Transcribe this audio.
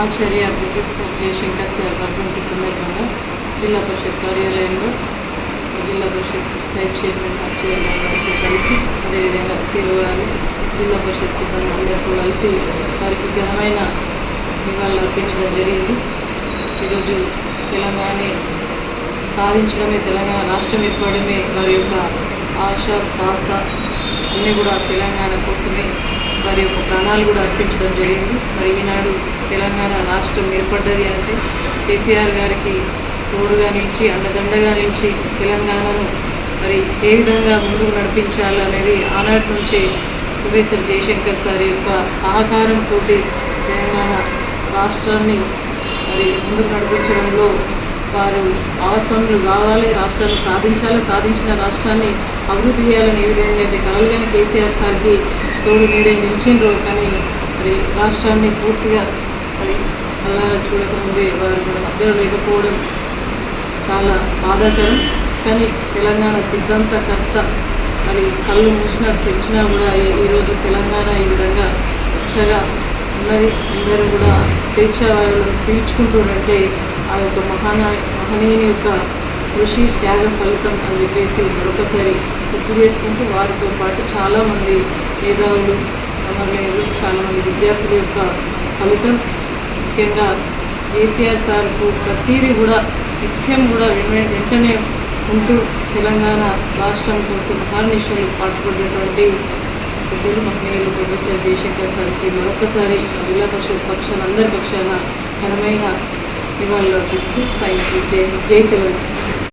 ఆచార్య professor Jayashankar sir వర్ధంతి సందర్భంగా జిల్లా పరిషత్ కార్యాలయంలో జిల్లా పరిషత్ వైస్ చైర్మన్ చైర్మన్ గారితో కలిసి అదేవిధంగా సీఓ గారు జిల్లా పరిషత్ సిబ్బంది అందరితో కలిసి వారికి ఘనమైన నివాళులు అర్పించడం జరిగింది. ఈరోజు తెలంగాణ సాధించడమే తెలంగాణ రాష్ట్రం ఇవ్వడమే వారి యొక్క ఆశ సాహస అన్నీ కూడా తెలంగాణ కోసమే వారి యొక్క ప్రాణాలు కూడా అర్పించడం జరిగింది. మరి ఈనాడు తెలంగాణ రాష్ట్రం ఏర్పడ్డది అంటే కేసీఆర్ గారికి తోడుగా నిలిచి అండదండగా నిలిచి తెలంగాణను మరి ఏ విధంగా ముందుకు నడిపించాలనేది ఆనాటి నుంచే ప్రొఫెసర్ జయశంకర్ సార్ యొక్క సహకారంతో తెలంగాణ రాష్ట్రాన్ని మరి ముందుకు నడిపించడంలో వారు అవసరములు కావాలి రాష్ట్రాన్ని సాధించాలి సాధించిన రాష్ట్రాన్ని అభివృద్ధి చేయాలని ఏ విధంగా అయితే కలలుగానే కేసీఆర్ సార్కి తోడు నీడే నిలిచిండ్రు కానీ మరి రాష్ట్రాన్ని పూర్తిగా మరి అలా చూడకముందే వారు మన మధ్యలో లేకపోవడం చాలా బాధాకరం. కానీ తెలంగాణ సిద్ధాంతకర్త మరి కళ్ళు మూసినా తెచ్చినా కూడా ఈ- ఈరోజు తెలంగాణ ఈ విధంగా ఇచ్చగా ఉన్నది. అందరూ కూడా స్వేచ్ఛ పీల్చుకుంటున్నట్టే ఆ యొక్క మహానా మహనీయుని యొక్క కృషి త్యాగ ఫలితం అని చెప్పేసి మరొకసారి గుర్తు చేసుకుంటూ వారితో పాటు చాలామంది మేధావులు అమరులు చాలామంది విద్యార్థుల యొక్క ఫలితం. ముఖ్యంగా కేసీఆర్ సార్కు ప్రతిదీ కూడా నిత్యం కూడా వెంట- వెంటనే ఉంటూ తెలంగాణ రాష్ట్రం కోసం మహానిషలు పాటుపడినటువంటి పెద్దలు మహనీయులు ప్రొఫెసర్ జయశంకర్ సార్కి మరొకసారి జిల్లా పరిషత్ పక్షాన అందరి పక్షాన ఘనమైన నివాళులు అర్పిస్తూ థ్యాంక్ యూ జై జై తెలంగాణ.